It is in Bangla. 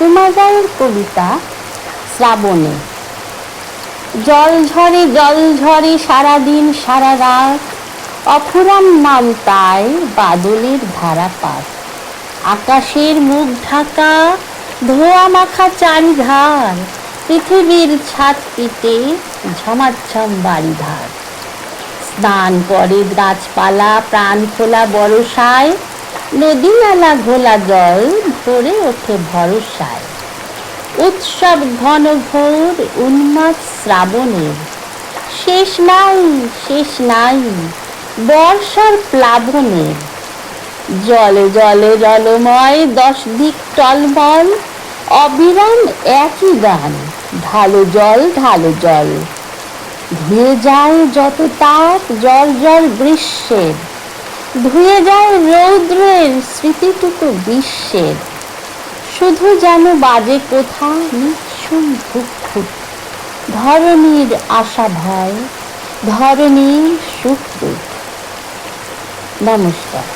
রায়ের কবিতা শ্রাবণে। জল ঝরে জল ঝরে সারাদিন, সারা রাত। অফুরান নাম তাই বাদলের ধারাপাত আকাশের মুখ ঢাকা, ধোয়া মাখা চারিধার পৃথিবীর ছাদ পিতে ঝমাঝম বাড়িধার স্নান করে গাছপালা, প্রাণ খোলা বরসায় নদী নালা ঘোলা জল ভরে ওঠে ভরসায়। উৎসব ঘন ঘোর উন্মাদ শ্রাবণের। শেষ নাই শেষ নাই, বর্ষার প্লাবনের। জলে জলে, জলময় দশ দিক টলমল, অবিরাম একই গান, ঢালো জল ঢালো জল। ধুয়ে যায় যত তাপ, জল জল গ্রীষ্মের। ধুয়ে যায় রৌদ্রের স্মৃতিটুকু বিশ্বের। শুধু যেন বাজে কোথা নিঃসুম ভুক্ষুট ধরণীর আশা ভয় ধরণীর সুখ নমস্কার।